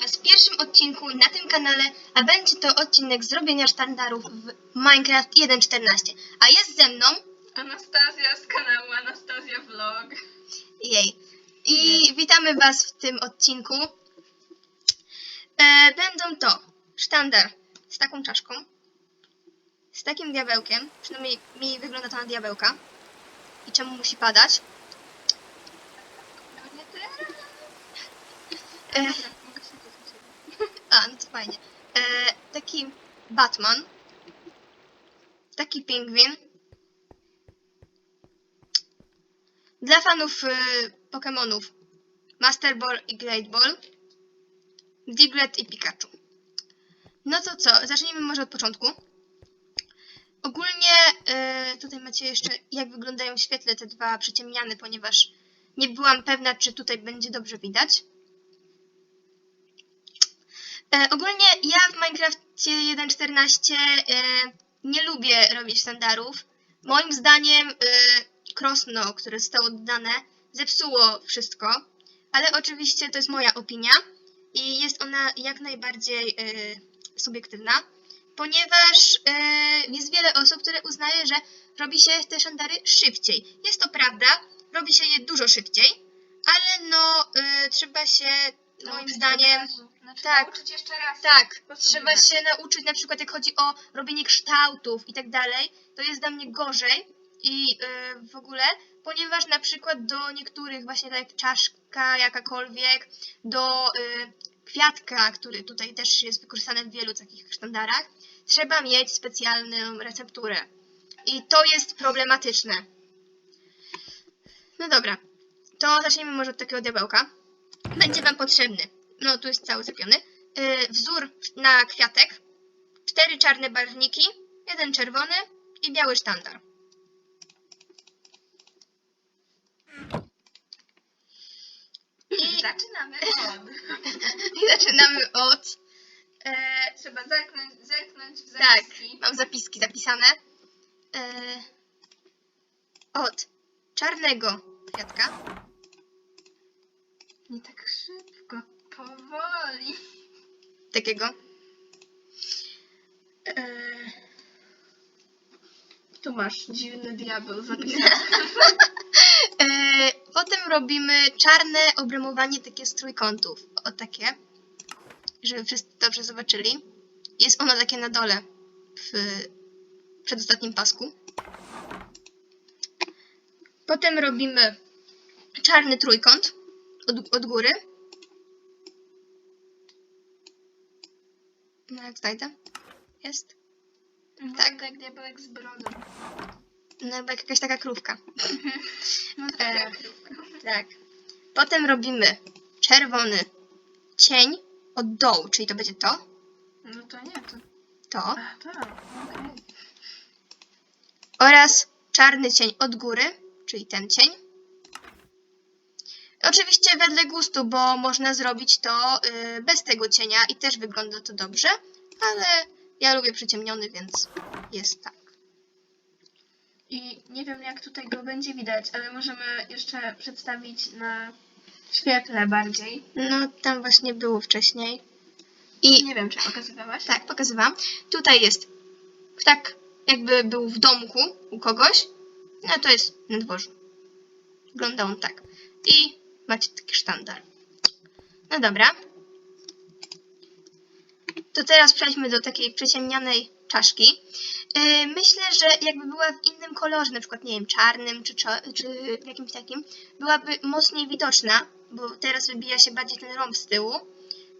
Was w pierwszym odcinku na tym kanale, a będzie to odcinek zrobienia sztandarów w Minecraft 1.14. A jest ze mną Anastazja z kanału Anastazja Vlog. jej. I witamy Was w tym odcinku. E, będą to sztandar z taką czaszką, z takim diabełkiem, przynajmniej mi wygląda to na diabełka. I czemu musi padać? No nie teraz. E, Dobra, mogę się tu To fajnie. E, taki Batman. Taki pingwin. Dla fanów y, Pokémonów Master Ball i Great Ball. Diglett i Pikachu. No to co, zacznijmy może od początku. Ogólnie y, tutaj macie jeszcze jak wyglądają w świetle te dwa przyciemniane, ponieważ nie byłam pewna, czy tutaj będzie dobrze widać. E, ogólnie ja w Minecrafcie 1.14 e, nie lubię robić standardów. Moim zdaniem e, Krosno, które zostało dodane, zepsuło wszystko, ale oczywiście to jest moja opinia i jest ona jak najbardziej e, subiektywna, ponieważ e, jest wiele osób, które uznaje, że robi się te sztandary szybciej. Jest to prawda, robi się je dużo szybciej, ale no e, trzeba się moim Nauczyć zdaniem. Znaczy, tak. Nauczyć jeszcze raz. tak, trzeba widać. się nauczyć na przykład jak chodzi o robienie kształtów i tak dalej, to jest dla mnie gorzej i yy, w ogóle, ponieważ na przykład do niektórych właśnie tak jak czaszka jakakolwiek, do yy, kwiatka, który tutaj też jest wykorzystany w wielu takich sztandarach, trzeba mieć specjalną recepturę. I to jest problematyczne. No dobra, to zacznijmy może od takiego diabełka. Będzie Wam potrzebny, no tu jest cały zapiony, yy, wzór na kwiatek, cztery czarne barwniki, jeden czerwony i biały sztandar. I, Zaczynamy od. I zaczynamy od. E, Trzeba zerknąć, zerknąć w tak, zapiski. mam zapiski zapisane. E, od czarnego kwiatka. Nie tak szybko, powoli. Takiego. E, Tu masz dziwny diabeł zapisany. E, potem robimy czarne obrymowanie takie z trójkątów. O takie. Żeby wszyscy dobrze zobaczyli. Jest ono takie na dole. W przedostatnim pasku. Potem robimy czarny trójkąt od, od góry. No jak znajdę. Jest. Tak. jak diabełek z brodą. No jakby jakaś taka krówka. No E, taka krówka. Tak. Potem robimy czerwony cień od dołu, czyli to będzie to, No to nie, to... to A, to, okej. oraz czarny cień od góry, czyli ten cień. Oczywiście wedle gustu, bo można zrobić to y, bez tego cienia i też wygląda to dobrze, ale ja lubię przyciemniony, więc jest tak. I nie wiem jak tutaj go będzie widać, ale możemy jeszcze przedstawić na świetle bardziej. No tam właśnie było wcześniej. I Nie wiem, czy pokazywałaś? Tak, pokazywałam. Tutaj jest tak, jakby był w domku u kogoś. No to jest na dworzu. Wygląda on tak. I macie taki sztandar. No dobra. To teraz przejdźmy do takiej przyciemnianej czaszki. Yy, myślę, że jakby była w innym kolorze, na przykład, nie wiem, czarnym czy, czy jakimś takim, byłaby mocniej widoczna, bo teraz wybija się bardziej ten rąb z tyłu.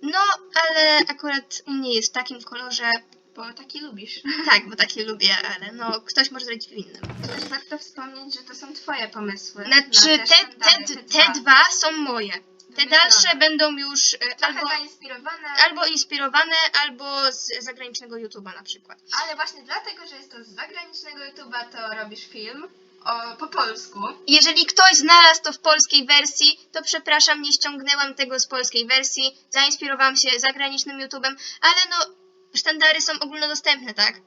No, ale akurat u mnie jest w takim kolorze, Bo taki lubisz. tak, bo taki lubię, ale no, ktoś może zrobić w innym. Też warto wspomnieć, że to są twoje pomysły. Znaczy, na te, sztandary, te, te dwa są moje. Te dalsze będą już e, Trochę albo, zainspirowane, albo inspirowane, albo z zagranicznego YouTube'a na przykład. ale właśnie dlatego, że jest to z zagranicznego YouTube'a, to robisz film o, po polsku. Jeżeli ktoś znalazł to w polskiej wersji, to przepraszam, nie ściągnęłam tego z polskiej wersji, zainspirowałam się zagranicznym YouTube'em, ale no, sztandary są ogólnodostępne, tak?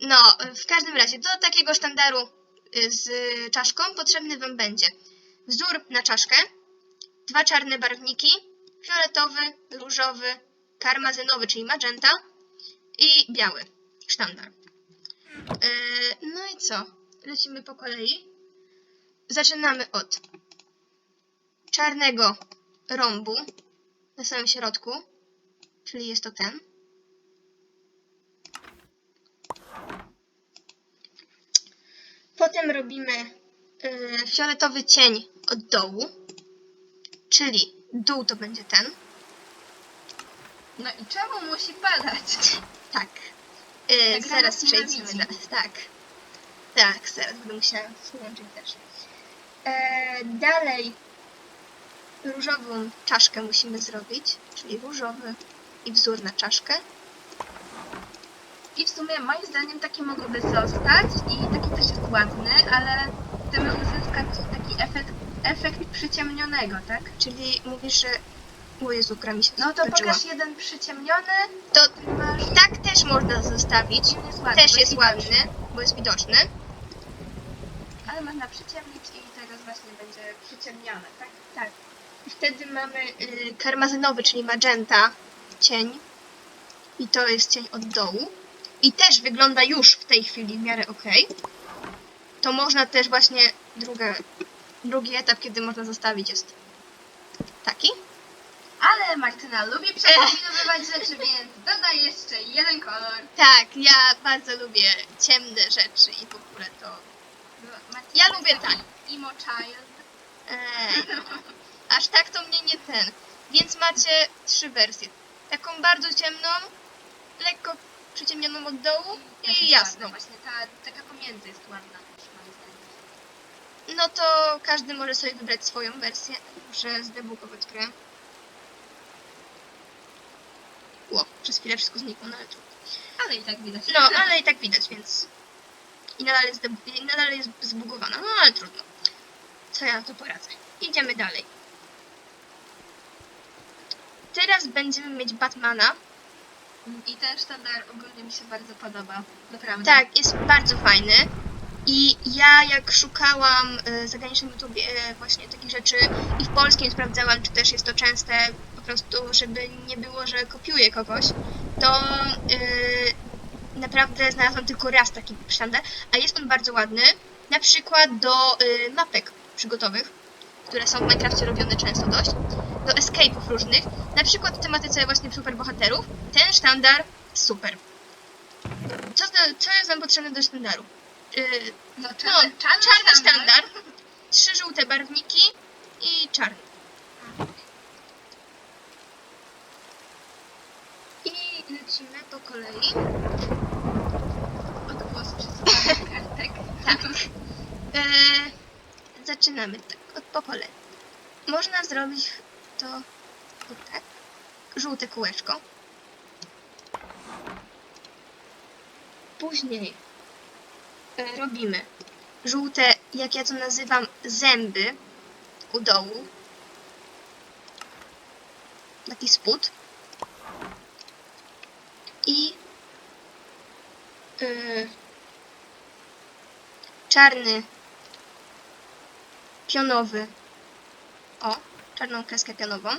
No, w każdym razie, do takiego sztandaru y, z czaszką potrzebny Wam będzie wzór na czaszkę, dwa czarne barwniki, fioletowy, różowy, karmazynowy, czyli magenta i biały, sztandar. Yy, no i co? Lecimy po kolei. Zaczynamy od czarnego rąbu na samym środku, czyli jest to ten. Potem robimy yy, fioletowy cień od dołu, czyli dół to będzie ten. No i czemu musi padać? Tak. Yy, Tak zaraz przejdziemy. Da, tak. Tak, zaraz będę musiała włączyć też. E, dalej różową czaszkę musimy zrobić, czyli różowy i wzór na czaszkę. I w sumie moim zdaniem takie mogłyby zostać i taki też jest ładny, ale chcemy uzyskać taki efekt, efekt przyciemnionego, tak? Czyli mówisz, że... O Jezu, gra mi się No to skończyła. pokaż jeden przyciemniony, To ty masz... tak też można zostawić. Jest ładny, Też bo jest ładny, bo jest widoczny. Ale można przyciemnić i teraz właśnie będzie przyciemnione, tak? Tak. I Wtedy mamy y, karmazynowy, czyli magenta cień. I to jest cień od dołu. I też wygląda już w tej chwili w miarę ok. To można też właśnie druga, drugi etap, kiedy można zostawić jest taki. Ale Martyna lubi przekombinowywać rzeczy, więc dodaj jeszcze jeden kolor. Tak, ja bardzo lubię ciemne rzeczy i w ogóle to. Martyna Ja lubię tak. Emo child. Ej. Aż tak to mnie nie ten. Więc macie trzy wersje. Taką bardzo ciemną, lekko przyciemnioną od dołu Też jest i jasną. ładna, Właśnie ta taka pomiędzy jest ładna też moim zdaniem. No to każdy może sobie wybrać swoją wersję. Muszę zdebugować grę. Ło, przez chwilę wszystko znikło, no ale trudno. Ale i tak widać. No, ale i tak widać, więc... I nadal jest, i nadal jest zbugowana, no ale trudno. Co ja na to poradzę? Idziemy dalej. Teraz będziemy mieć Batmana. I ten sztandar ogólnie mi się bardzo podoba. Naprawdę. Tak, jest bardzo fajny. I ja jak szukałam e, zagranicznym YouTube e, właśnie takich rzeczy i w polskim sprawdzałam, czy też jest to częste, po prostu, żeby nie było, że kopiuję kogoś, to e, naprawdę znalazłam tylko raz taki sztandar, a jest on bardzo ładny, na przykład do e, mapek przygotowych, które są w Minecrafcie robione często dość, do escape'ów różnych, na przykład w tematyce właśnie superbohaterów, ten sztandar super. Co, co jest nam potrzebne do sztandaru? Yy, No, no, czarny, czarny, czarny sztandar, trzy żółte barwniki i czarny. I lecimy po kolei. Odgłos przesuwania kartek. Tak. E, zaczynamy tak, od po kolei. Można zrobić to. Żółte kółeczko. Później e, robimy żółte, jak ja to nazywam, zęby u dołu. Taki spód. I e, czarny, pionowy. O, czarną kreskę pionową.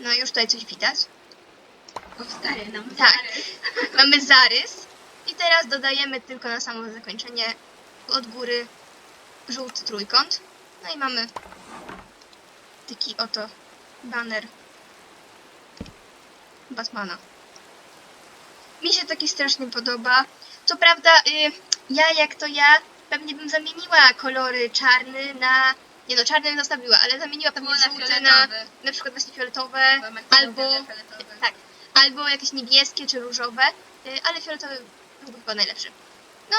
No już tutaj coś widać. Powstaje nam Tak. zarys. Mamy zarys. I teraz dodajemy tylko na samo zakończenie od góry żółty trójkąt. No i mamy taki oto baner Batmana. Mi się taki strasznie podoba. Co prawda, y, ja jak to ja, pewnie bym zamieniła kolory czarny na... Nie no, czarny bym zostawiła, ale zamieniła pewnie na żółty na na przykład właśnie fioletowe, albo, tak, albo jakieś niebieskie czy różowe, y, ale fioletowy byłby chyba najlepszy. No,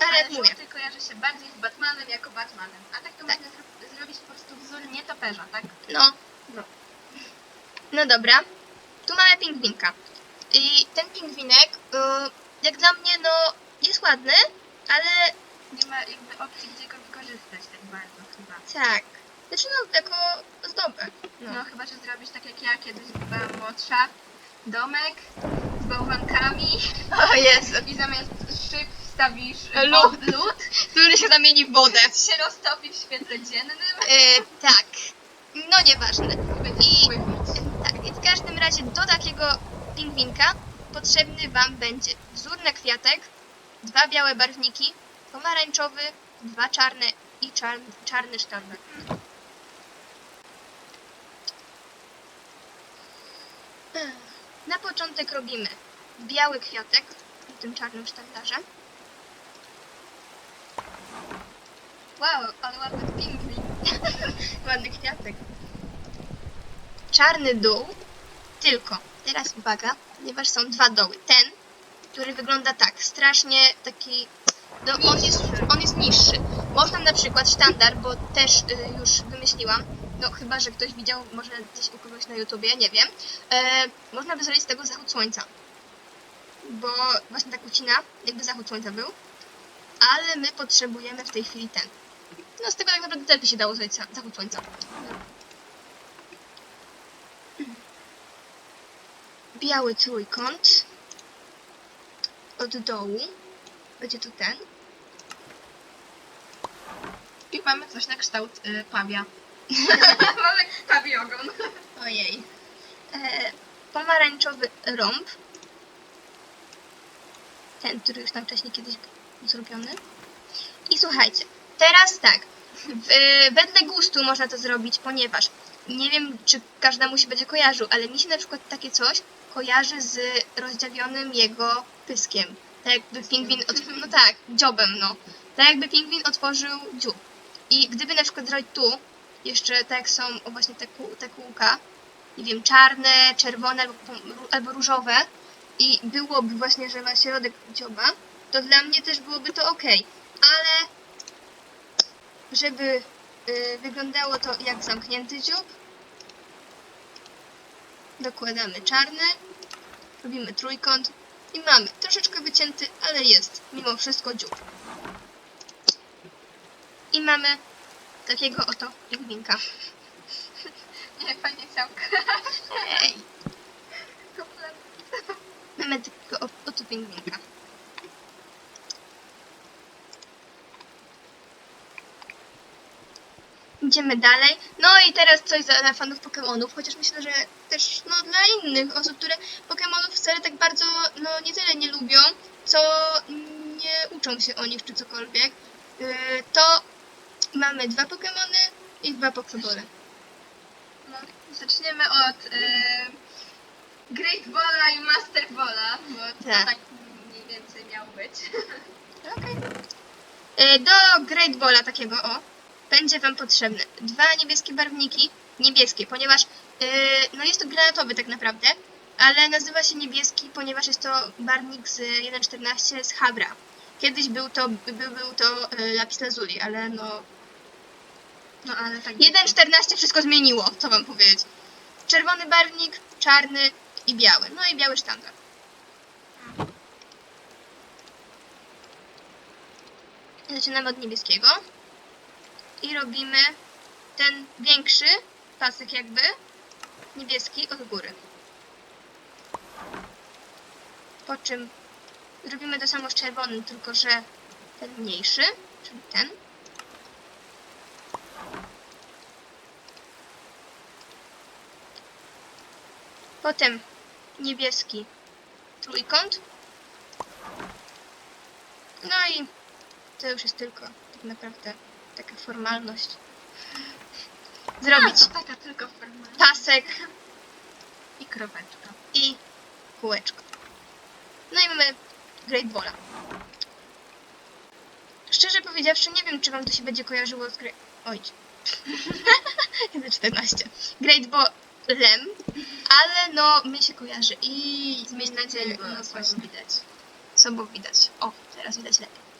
ale, Ale mówię, żółty kojarzy się bardziej z Batmanem jako Batmanem. A tak to Tak. można zro- zrobić po prostu wzór nietoperza, tak? no, no. No dobra, tu mamy pingwinka. I ten pingwinek, y, jak dla mnie, no, jest ładny, ale Nie ma jakby opcji, gdzie go wykorzystać tak bardzo chyba. tak, znaczy no, jako ozdobę. No. No. chyba, że zrobisz tak jak ja kiedyś byłam młodsza. Domek z bałwankami O Jezu, i zamiast szyb wstawisz Lód. lód, który się zamieni w wodę. się roztopi w świetle dziennym Y, tak, no nieważne. i będzie I- pływać. Tak. razie do takiego pingwinka potrzebny Wam będzie wzór na kwiatek, dwa białe barwniki, pomarańczowy, dwa czarne i czar czarny sztandar. Na początek robimy biały kwiatek w tym czarnym sztandarze. Wow, ale ładny pingwin. ładny kwiatek. Czarny dół, tylko teraz uwaga, ponieważ są dwa doły. Ten, który wygląda tak, strasznie taki, no on jest, on jest niższy. Można na przykład sztandar, bo też y, już wymyśliłam, no chyba, że ktoś widział może gdzieś u kogoś na YouTubie, nie wiem, e, można by zrobić z tego zachód słońca. Bo właśnie tak ucina, jakby zachód słońca był. Ale my potrzebujemy w tej chwili ten. No z tego tak naprawdę też by się dało zrobić za- zachód słońca. Biały trójkąt. Od dołu. Będzie tu ten. I mamy coś na kształt y, pawia. mamy pawi ogon. Ojej. E, pomarańczowy rąb. Ten, który już tam wcześniej kiedyś był zrobiony. I słuchajcie, teraz tak. W, wedle gustu można to zrobić, ponieważ nie wiem, czy każdemu się będzie kojarzył, ale mi się na przykład takie coś kojarzy z rozdziawionym jego pyskiem. Tak jakby pingwin, no tak, dziobem, no. Tak jakby pingwin otworzył dziób. I gdyby na przykład zrobić tu, jeszcze tak jak są o właśnie te, kół, te kółka, nie wiem, czarne, czerwone albo, albo różowe i byłoby właśnie, że ma środek dzioba, to dla mnie też byłoby to ok. Ale żeby y, wyglądało to jak zamknięty dziób, dokładamy czarny, robimy trójkąt i mamy troszeczkę wycięty, ale jest mimo wszystko dziób. I mamy takiego oto pingwinka. Nie, fajnie ciałka. Ej, mamy takiego oto pingwinka. Idziemy dalej. No i teraz coś dla, fanów Pokémonów, chociaż myślę, że też no, dla innych osób, które Pokémonów wcale tak bardzo no, nie tyle nie lubią, co nie uczą się o nich czy cokolwiek. Yy, to mamy dwa Pokémony i dwa Pokébole. No, zaczniemy od y, Great Balla i Master Balla, bo Tak. to tak mniej więcej miał być. Okej. Y, Do Great Balla takiego, o, będzie Wam potrzebne dwa niebieskie barwniki, niebieskie, ponieważ y, no jest to granatowy tak naprawdę, ale nazywa się niebieski, ponieważ jest to barwnik z 1.14 z Habra. Kiedyś był to, był, był to y, lapis lazuli, ale no No ale tak. 1.14 wszystko zmieniło, co Wam powiedzieć. Czerwony barwnik, czarny i biały, no i biały sztandar. Zaczynamy od niebieskiego i robimy ten większy pasek jakby niebieski od góry. Po czym zrobimy to samo z czerwonym, tylko że ten mniejszy, czyli ten. Potem niebieski trójkąt. No i to już jest tylko tak naprawdę taka formalność. Zrobić A, to taka tylko forma. pasek I kroweczka. i kółeczko. No i mamy Great Balla. Szczerze powiedziawszy, nie wiem, czy wam to się będzie kojarzyło z Great... Oj. 14. Great Ballem, ale no, mi się kojarzy i bo no widać. słabo widać. O, teraz widać lepiej.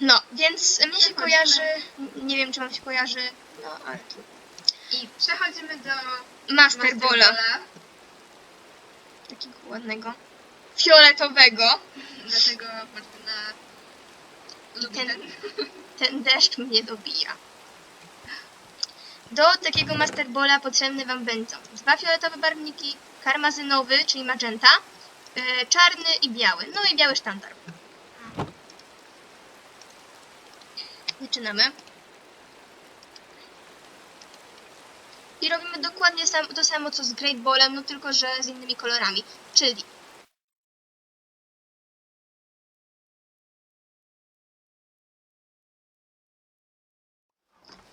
No, więc mnie się Przechodzimy. kojarzy, nie wiem, czy wam się kojarzy, no, ale tu. I przechodzimy do Master Balla. takiego ładnego, fioletowego. Dlatego Martyna lubi Ten- ten. Ten deszcz mnie dobija. Do takiego Master Balla potrzebne Wam będą dwa fioletowe barwniki, karmazynowy, czyli magenta, yy, czarny i biały, no i biały sztandar. Zaczynamy. I robimy dokładnie to samo co z Great Ballem, no tylko że z innymi kolorami. Czyli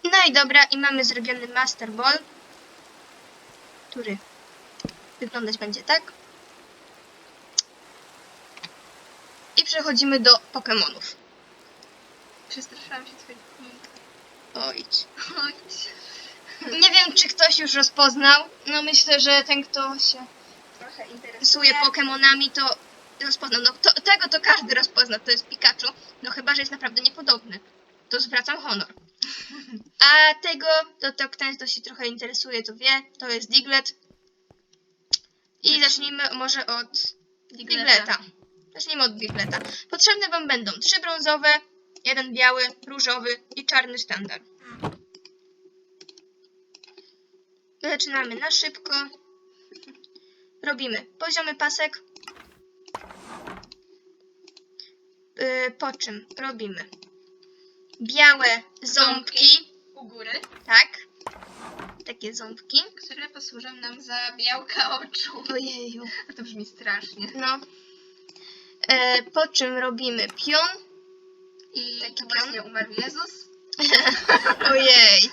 No i dobra, i mamy zrobiony Master Ball, który wyglądać będzie tak. I przechodzimy do Pokémonów. Przestraszyłam się twojego komentarza. Ojdź. Oj, Nie wiem, czy ktoś już rozpoznał. No myślę, że ten, kto się trochę interesuje. interesuje Pokémonami, to rozpoznał. No to, tego to każdy rozpozna, to jest Pikachu. No chyba, że jest naprawdę niepodobny. To zwracam honor. A tego, to, to ten, kto się trochę interesuje, to wie. To jest Diglett. I zacznijmy może od Digletta. Digletta. Zacznijmy od Digletta. Potrzebne Wam będą trzy brązowe, jeden biały, różowy i czarny sztandar. Zaczynamy na szybko. Robimy poziomy pasek. Yy, po czym robimy białe ząbki, U góry, tak? Takie ząbki. które posłużą nam za białka oczu. Ojeju. To brzmi strasznie. No. E, po czym robimy pion. I Taki właśnie umarł Jezus. Ojej,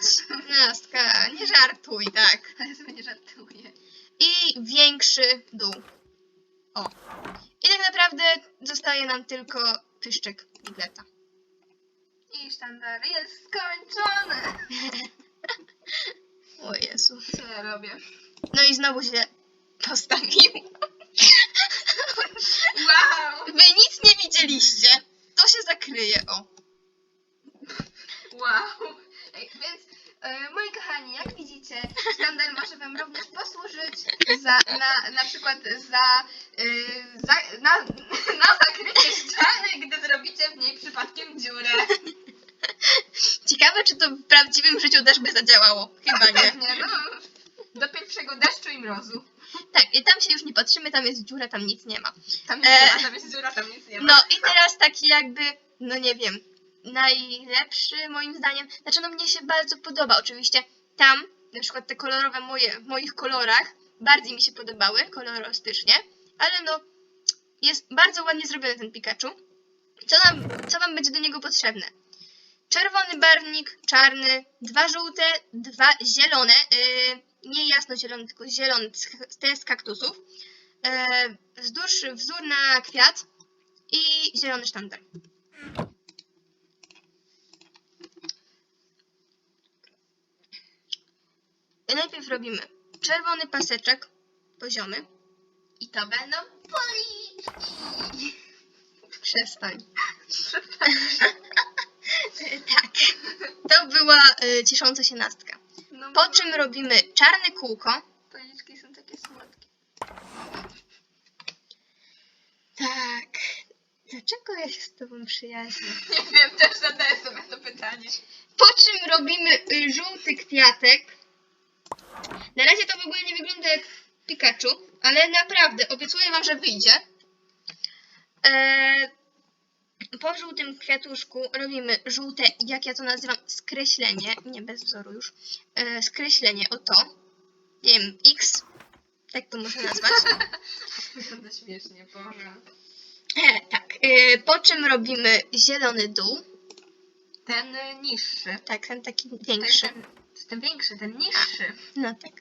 nastka, nie żartuj, tak. Ale sobie nie żartuję. I większy dół. O. I tak naprawdę zostaje nam tylko pyszczek Digletta. I sztandar jest skończony. O Jezu. Co ja robię? No i znowu się postawił. Wow! Wy nic nie widzieliście. To się zakryje, o. Wow! Ej, więc e, moi kochani, jak widzicie, sztandar może Wam również posłużyć za, na, na przykład za, e, za na, na zakrycie ściany, gdy zrobicie w niej przypadkiem dziurę. Ciekawe, czy to w prawdziwym życiu też by zadziałało. Chyba nie. Pewnie, no. Do pierwszego deszczu i mrozu. Tak, i tam się już nie patrzymy, tam jest dziura, tam nic nie ma. Tam jest E, dziura, tam jest dziura, tam nic nie ma. No i teraz taki jakby, no nie wiem, najlepszy moim zdaniem, znaczy no mnie się bardzo podoba oczywiście. Tam, na przykład te kolorowe moje, w moich kolorach, bardziej mi się podobały, kolorystycznie, ale no, jest bardzo ładnie zrobiony ten Pikachu. Co nam, co wam będzie do niego potrzebne? Czerwony barwnik, czarny, dwa żółte, dwa zielone, yy, nie jasno zielone, tylko zielone, z- te z kaktusów, yy, wzdłuż, wzór na kwiat, i zielony sztandar. Najpierw robimy czerwony paseczek, poziomy. I to będą policzki. Przestań. E, tak. To była y, ciesząca się nastka. No, Po czym robimy czarne kółko. policzki są takie słodkie. Tak. Dlaczego ja się z tobą przyjaźnię? Nie wiem, też zadaję sobie to pytanie. Po czym robimy y, żółty kwiatek. Na razie to w ogóle nie wygląda jak Pikachu, ale naprawdę obiecuję wam, że wyjdzie. Eee, po żółtym kwiatuszku robimy żółte, jak ja to nazywam, skreślenie, nie bez wzoru już, eee, skreślenie o to, nie wiem, X, tak to można nazwać. Wygląda śmiesznie, Boże. E, tak, e, po czym robimy zielony dół, Ten y, niższy. tak, ten taki Ten, większy. ten, ten większy, ten niższy. No tak.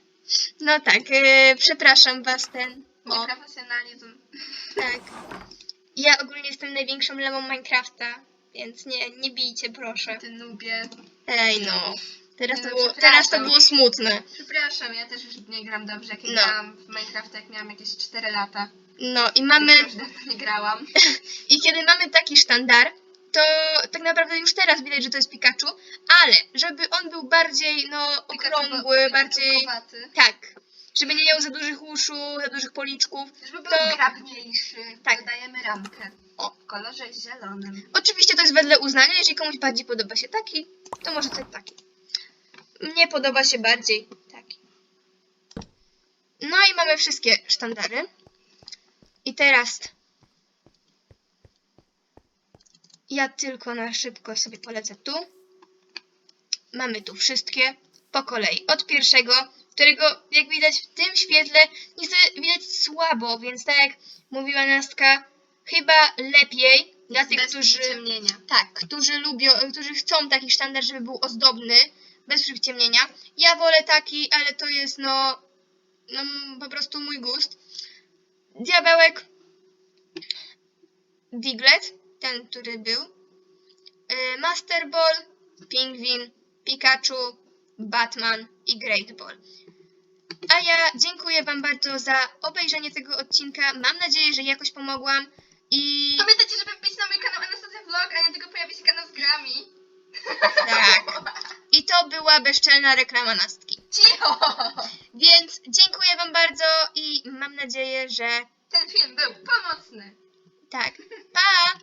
No tak, e, przepraszam was ten. O, Nieprofesjonalizm. tak. Ja ogólnie jestem największą lemą Minecrafta, więc nie, nie bijcie proszę. Ty nubie. Ej no. Teraz to No, było, teraz to było smutne. Przepraszam, ja też już nie gram dobrze, jak No. grałam w Minecraft, jak miałam jakieś 4 lata. No i mamy, Już dawno nie grałam. i kiedy mamy taki sztandar, to tak naprawdę już teraz widać, że to jest Pikachu, ale żeby on był bardziej, no, okrągły, Pikachu- bardziej, Pikachukowaty. tak. Żeby nie miał za dużych uszu, za dużych policzków. Żeby był To- grabniejszy, Tak. dodajemy ramkę. O. W kolorze zielonym. Oczywiście to jest wedle uznania, jeżeli komuś bardziej podoba się taki, to może chce taki. Mnie podoba się bardziej taki. No i mamy wszystkie sztandary. I teraz ja tylko na szybko sobie polecę tu. Mamy tu wszystkie. po kolei. Od pierwszego, którego jak widać w tym świetle niestety widać słabo, więc tak jak mówiła Nastka, chyba lepiej dla tych, Bez którzy... przyciemnienia. Tak, którzy lubią, którzy chcą taki sztandar, żeby był ozdobny, bez przyciemnienia. Ja wolę taki, ale to jest no, no po prostu mój gust. Diabełek, Diglett, ten, który był, y, Master Ball, Pingwin, Pikachu, Batman i Great Ball. A ja dziękuję Wam bardzo za obejrzenie tego odcinka. Mam nadzieję, że jakoś pomogłam i Pamiętajcie, żeby wbić na mój kanał Anastazja Vlog, a nie tylko pojawi się kanał z grami. tak. I to była bezczelna reklama Nastki. Cicho! Więc dziękuję Wam bardzo i mam nadzieję, że Ten film był pomocny. tak. Pa!